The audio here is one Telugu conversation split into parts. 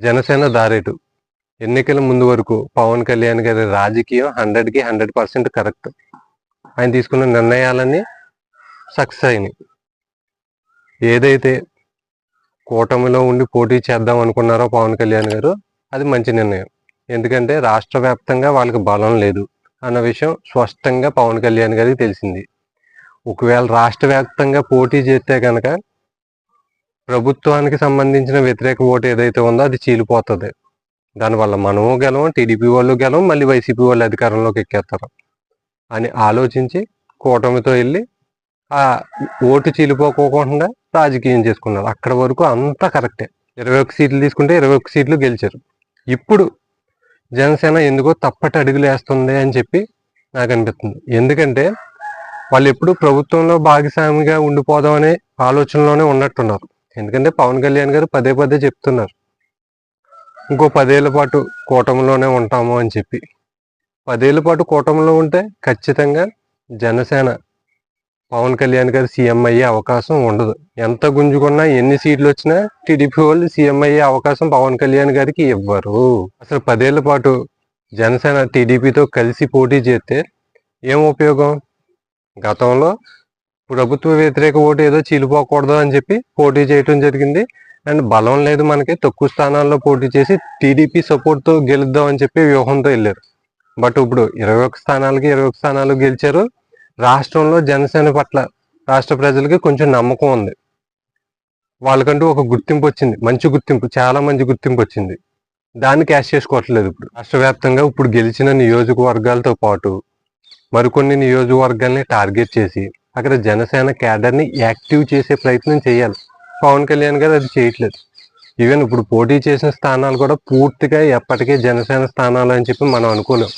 జనసేన దారేటు. ఎన్నికల ముందు వరకు పవన్ కళ్యాణ్ గారి రాజకీయం హండ్రెడ్కి హండ్రెడ్ పర్సెంట్ కరెక్ట్. ఆయన తీసుకున్న నిర్ణయాలన్నీ సక్సెస్ అయినాయి. ఏదైతే కూటమిలో ఉండి పోటీ చేద్దాం అనుకున్నారో పవన్ కళ్యాణ్ గారు అది మంచి నిర్ణయం. ఎందుకంటే రాష్ట్ర వ్యాప్తంగా వాళ్ళకి బలం లేదు అన్న విషయం స్పష్టంగా పవన్ కళ్యాణ్ గారికి తెలిసింది. ఒకవేళ రాష్ట్ర వ్యాప్తంగా పోటీ చేస్తే కనుక ప్రభుత్వానికి సంబంధించిన వ్యతిరేక ఓటు ఏదైతే ఉందో అది చీలిపోతుంది. దానివల్ల మనము గెలవం టీడీపీ వాళ్ళు గెలవం మళ్ళీ వైసీపీ వాళ్ళు అధికారంలోకి ఎక్కేస్తారు. అని ఆలోచించి కూటమితో వెళ్ళి ఆ ఓటు చీలిపోకోకుండా రాజకీయం చేసుకున్నారు. అక్కడ వరకు అంతా కరెక్టే. ఇరవై ఒక్క సీట్లు తీసుకుంటే ఇరవై ఒక్క సీట్లు గెలిచారు. ఇప్పుడు జనసేన ఎందుకో తప్పటి అడుగులు వేస్తుంది అని చెప్పి నాకు అనిపిస్తుంది. ఎందుకంటే వాళ్ళు ఎప్పుడు ప్రభుత్వంలో భాగస్వామిగా ఉండిపోదాం అనే ఆలోచనలోనే ఉన్నట్టున్నారు. ఎందుకంటే పవన్ కళ్యాణ్ గారు పదే పదే చెప్తున్నారు. ఇంకో పదేళ్ళ పాటు కూటమిలోనే ఉంటాము అని చెప్పి. పదేళ్ళ పాటు కూటమిలో ఉంటే ఖచ్చితంగా జనసేన పవన్ కళ్యాణ్ గారు సీఎం అయ్యే అవకాశం ఉండదు. ఎంత గుంజుకున్నా ఎన్ని సీట్లు వచ్చినా టీడీపీ వాళ్ళు సీఎం అయ్యే అవకాశం పవన్ కళ్యాణ్ గారికి ఇవ్వరు. అసలు పదేళ్ళ పాటు జనసేన టీడీపీతో కలిసి పోటీ చేస్తే ఏం ఉపయోగం? గతంలో ప్రభుత్వ వ్యతిరేక ఓటు ఏదో చీలిపోకూడదు అని చెప్పి పోటీ చేయటం జరిగింది. అండ్ బలం లేదు మనకి తక్కువ స్థానాల్లో పోటీ చేసి టీడీపీ సపోర్ట్తో గెలుద్దాం అని చెప్పి వ్యూహంతో వెళ్ళారు. బట్ ఇప్పుడు ఇరవై ఒక్క స్థానాలకి ఇరవై ఒక్క స్థానాలు గెలిచారు. రాష్ట్రంలో జనసేన పట్ల రాష్ట్ర ప్రజలకి కొంచెం నమ్మకం ఉంది. వాళ్ళకంటూ ఒక గుర్తింపు వచ్చింది. మంచి గుర్తింపు చాలా మంచి గుర్తింపు వచ్చింది. దాన్ని క్యాష్ చేసుకోవట్లేదు ఇప్పుడు. రాష్ట్ర వ్యాప్తంగా ఇప్పుడు గెలిచిన నియోజకవర్గాలతో పాటు మరికొన్ని నియోజకవర్గాల్ని టార్గెట్ చేసి అక్కడ జనసేన క్యాడర్ని యాక్టివ్ చేసే ప్రయత్నం చేయాలి. పవన్ కళ్యాణ్ గారు అది చేయట్లేదు. ఈవెన్ ఇప్పుడు పోటీ చేసిన స్థానాలు కూడా పూర్తిగా ఎప్పటికీ జనసేన స్థానాలు అని చెప్పి మనం అనుకోలేం.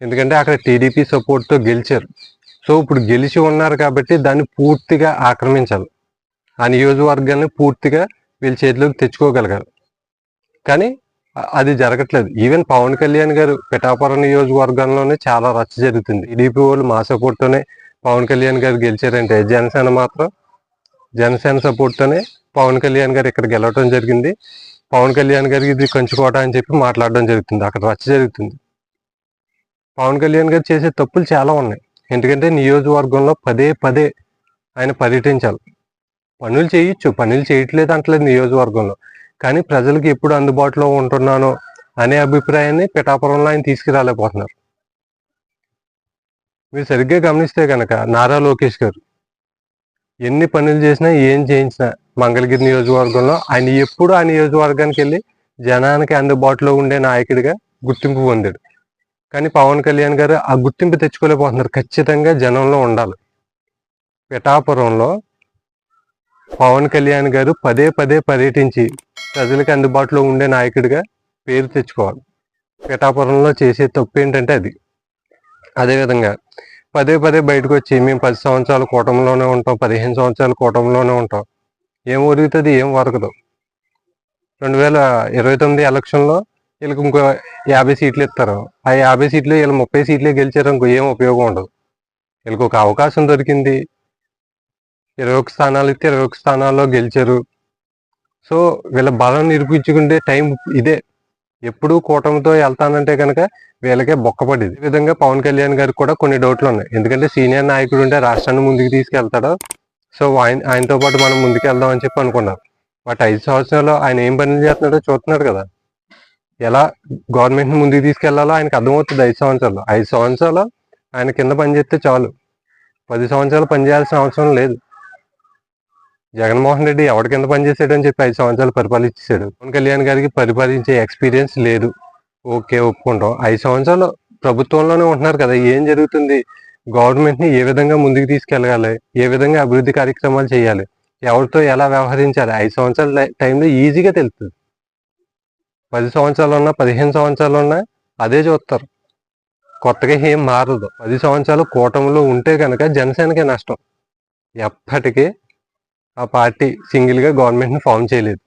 ఎందుకంటే అక్కడ టీడీపీ సపోర్ట్తో గెలిచారు. సో ఇప్పుడు గెలిచి ఉన్నారు కాబట్టి దాన్ని పూర్తిగా ఆక్రమించాలి. ఆ నియోజకవర్గాన్ని పూర్తిగా వీళ్ళ చేతిలోకి తెచ్చుకోగలగాలి. కానీ అది జరగట్లేదు. ఈవెన్ పవన్ కళ్యాణ్ గారు పిఠాపురం నియోజకవర్గంలోనే చాలా రచ్చ జరుగుతుంది. టీడీపీ వాళ్ళు మా సపోర్ట్తోనే పవన్ కళ్యాణ్ గారు గెలిచారంటే జనసేన మాత్రం జనసేన సపోర్ట్తోనే పవన్ కళ్యాణ్ గారు ఇక్కడ గెలవడం జరిగింది. పవన్ కళ్యాణ్ గారికి ఇది కంచుకోట అని చెప్పి మాట్లాడడం జరుగుతుంది. అక్కడ రచ్చ జరుగుతుంది. పవన్ కళ్యాణ్ గారు చేసే తప్పులు చాలా ఉన్నాయి. ఎందుకంటే నియోజకవర్గంలో పదే పదే ఆయన పర్యటించాలి. పనులు చేయొచ్చు. పనులు చేయట్లేదు అంటలేదు నియోజకవర్గంలో. కానీ ప్రజలకు ఎప్పుడు అందుబాటులో ఉంటున్నానో అనే అభిప్రాయాన్ని పిఠాపురంలో ఆయన తీసుకురాలేకపోతున్నారు. మీరు సరిగ్గా గమనిస్తే కనుక నారా లోకేష్ గారు ఎన్ని పనులు చేసినా ఏం చేయించినా మంగళగిరి నియోజకవర్గంలో ఆయన ఎప్పుడు ఆ నియోజకవర్గానికి వెళ్ళి జనానికి అందుబాటులో ఉండే నాయకుడిగా గుర్తింపు పొందాడు. కానీ పవన్ కళ్యాణ్ గారు ఆ గుర్తింపు తెచ్చుకోలేకపోతున్నారు. ఖచ్చితంగా జనంలో ఉండాలి. పిఠాపురంలో పవన్ కళ్యాణ్ గారు పదే పదే పర్యటించి ప్రజలకు అందుబాటులో ఉండే నాయకుడిగా పేరు తెచ్చుకోవాలి. పిఠాపురంలో చేసే తప్పు ఏంటంటే అది. అదేవిధంగా పదే పదే బయటకు వచ్చి మేము పది సంవత్సరాలు కూటమిలోనే ఉంటాం పదిహేను సంవత్సరాలు కూటమిలోనే ఉంటాం. ఏం ఒరుగుతుంది ఏం వరకదు. రెండు వేల ఇరవై తొమ్మిది ఎలక్షన్లో వీళ్ళకి ఇంకో యాభై సీట్లు ఇస్తారు. ఆ యాభై సీట్లు వీళ్ళు ముప్పై సీట్లే గెలిచారు ఇంకో ఏం ఉపయోగం ఉండదు. వీళ్ళకి ఒక అవకాశం దొరికింది. ఇరవై ఒక స్థానాలు ఇస్తే ఇరవై ఒక స్థానాల్లో గెలిచారు. సో వీళ్ళ బలం నిరూపించుకుంటే టైం ఇదే. ఎప్పుడూ కూటమితో వెళ్తానంటే కనుక వీళ్ళకే బొక్కపడేది ఈ విధంగా పవన్ కళ్యాణ్ గారికి కూడా కొన్ని డౌట్లు ఉన్నాయి. ఎందుకంటే సీనియర్ నాయకుడు ఉంటే రాష్ట్రాన్ని ముందుకు తీసుకెళ్తాడు. సో ఆయన ఆయనతో పాటు మనం ముందుకు వెళ్దాం అని చెప్పి అనుకున్నారు. బట్ ఐదు సంవత్సరాలు ఆయన ఏం పనులు చేస్తున్నాడో చూస్తున్నాడు కదా. ఎలా గవర్నమెంట్ని ముందుకు తీసుకెళ్ళాలో ఆయనకు అర్థమవుతుంది ఐదు సంవత్సరాలు ఐదు సంవత్సరాలు ఆయన కింద పనిచేస్తే చాలు. పది సంవత్సరాలు పనిచేయాల్సిన అవసరం లేదు. జగన్మోహన్ రెడ్డి ఎవరి కింద పనిచేసాడు చెప్పి ఐదు సంవత్సరాలు పరిపాలించాడు పవన్ కళ్యాణ్ గారికి పరిపాలించే ఎక్స్పీరియన్స్ లేదు. ఓకే ఒప్పుకుంటాం. ఐదు సంవత్సరాలు ప్రభుత్వంలోనే ఉంటున్నారు కదా ఏం జరుగుతుంది? గవర్నమెంట్ని ఏ విధంగా ముందుకు తీసుకెళ్ళగాలి? ఏ విధంగా అభివృద్ధి కార్యక్రమాలు చేయాలి? ఎవరితో ఎలా వ్యవహరించాలి? ఐదు సంవత్సరాల టైంలో ఈజీగా తెలుస్తుంది. పది సంవత్సరాలు ఉన్నా పదిహేను సంవత్సరాలు ఉన్నా అదే చూస్తారు. కొత్తగా ఏం మారదు. పది సంవత్సరాలు కూటమిలో ఉంటే కనుక జనసేనకే నష్టం. ఎప్పటికీ ఆ పార్టీ సింగిల్గా గవర్నమెంట్ని ఫామ్ చేయలేదు.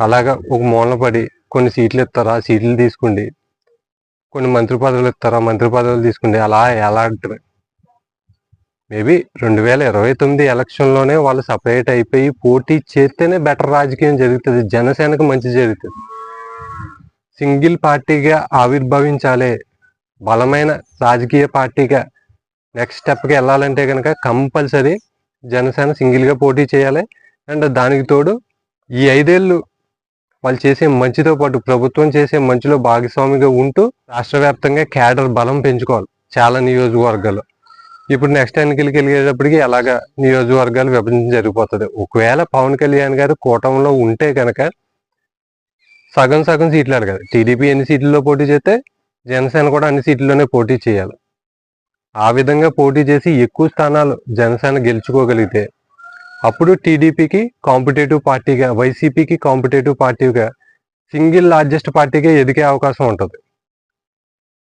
అలాగా ఒక మూలన పడి కొన్ని సీట్లు ఇస్తారు ఆ సీట్లు తీసుకోండి కొన్ని మంత్రి పదవులు ఇస్తారా మంత్రి పదవులు తీసుకోండి అలా ఎలాంటి మేబీ రెండు వేల ఇరవై తొమ్మిది ఎలక్షన్లోనే వాళ్ళు సపరేట్ అయిపోయి పోటీ చేస్తేనే బెటర్ రాజకీయం జరుగుతుంది జనసేనకు మంచి జరుగుతుంది. సింగిల్ పార్టీగా ఆవిర్భవించాలి బలమైన రాజకీయ పార్టీగా నెక్స్ట్ స్టెప్కి వెళ్ళాలంటే కనుక కంపల్సరీ జనసేన సింగిల్గా పోటీ చేయాలి. అండ్ దానికి తోడు ఈ ఐదేళ్ళు వాళ్ళు చేసే మంచితో పాటు ప్రభుత్వం చేసే మంచిలో భాగస్వామిగా ఉంటూ రాష్ట్ర వ్యాప్తంగా క్యాడర్ బలం పెంచుకోవాలి చాలా నియోజకవర్గాలు. ఇప్పుడు నెక్స్ట్ ఎన్నికలకి వెళ్ళేటప్పటికి ఎలాగ నియోజకవర్గాలు విభజన జరిగిపోతుంది. ఒకవేళ పవన్ కళ్యాణ్ గారు కూటమిలో ఉంటే కనుక సగం సగం సీట్లు అడగాలి. టీడీపీ ఎన్ని సీట్లలో పోటీ చేస్తే జనసేన కూడా అన్ని సీట్లలోనే పోటీ చేయాలి. ఆ విధంగా పోటీ చేసి ఎక్కువ స్థానాలు జనసేన గెలుచుకోగలిగితే అప్పుడు టీడీపీకి కాంపిటేటివ్ పార్టీగా వైసీపీకి కాంపిటేటివ్ పార్టీగా సింగిల్ లార్జెస్ట్ పార్టీగా ఎదిగే అవకాశం ఉంటుంది.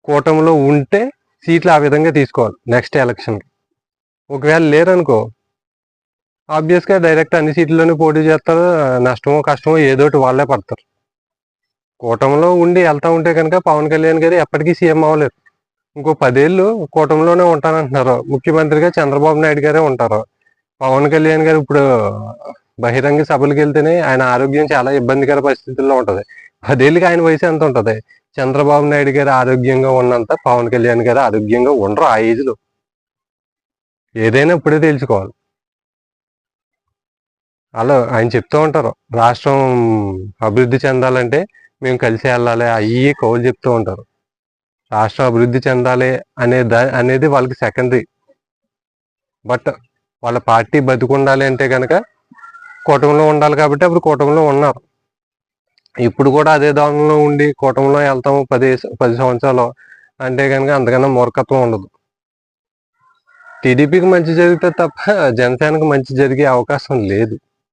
కూటమిలో ఉంటే సీట్లు ఆ విధంగా తీసుకోవాలి నెక్స్ట్ ఎలక్షన్కి. ఒకవేళ లేరనుకో ఆబ్వియస్గా డైరెక్ట్ అన్ని సీట్లలోనే పోటీ చేస్తారు నష్టమో కష్టమో ఏదోటి వాళ్ళే పడతారు. కూటమిలో ఉండి వెళ్తా ఉంటే కనుక పవన్ కళ్యాణ్ గారు ఎప్పటికీ సీఎం అవ్వలేరు. ఇంకో పదేళ్ళు కూటమిలోనే ఉంటానంటున్నారు. ముఖ్యమంత్రిగా చంద్రబాబు నాయుడు గారే ఉంటారు. పవన్ కళ్యాణ్ గారు ఇప్పుడు బహిరంగ సభలకు వెళ్తేనే ఆయన ఆరోగ్యం చాలా ఇబ్బందికర పరిస్థితుల్లో ఉంటుంది. పదేళ్ళకి ఆయన వయసు ఎంత ఉంటుంది? చంద్రబాబు నాయుడు గారు ఆరోగ్యంగా ఉన్నంత పవన్ కళ్యాణ్ గారు ఆరోగ్యంగా ఉండరు ఆ ఏజ్లో ఏదైనా ఇప్పుడే తెలుసుకోవాలి అలా ఆయన చెప్తూ ఉంటారు. రాష్ట్రం అభివృద్ధి చెందాలంటే మేము కలిసి వెళ్ళాలి. అయ్యి కౌలు చెప్తూ ఉంటారు. రాష్ట్రం అభివృద్ధి చెందాలి అనే దా అనేది వాళ్ళకి సెకండరీ బట్ వాళ్ళ పార్టీ బతికుండాలి అంటే కనుక కూటమిలో ఉండాలి కాబట్టి అప్పుడు కూటమిలో ఉన్నారు. ఇప్పుడు కూడా అదే దానిలో ఉండి కూటమిలో వెళ్తాము పది పది సంవత్సరాలు అంటే కనుక అంతకన్నా మూర్ఖత్వం ఉండదు. టీడీపీకి మంచి జరిగితే తప్ప జనసేనకు మంచి జరిగే అవకాశం లేదు.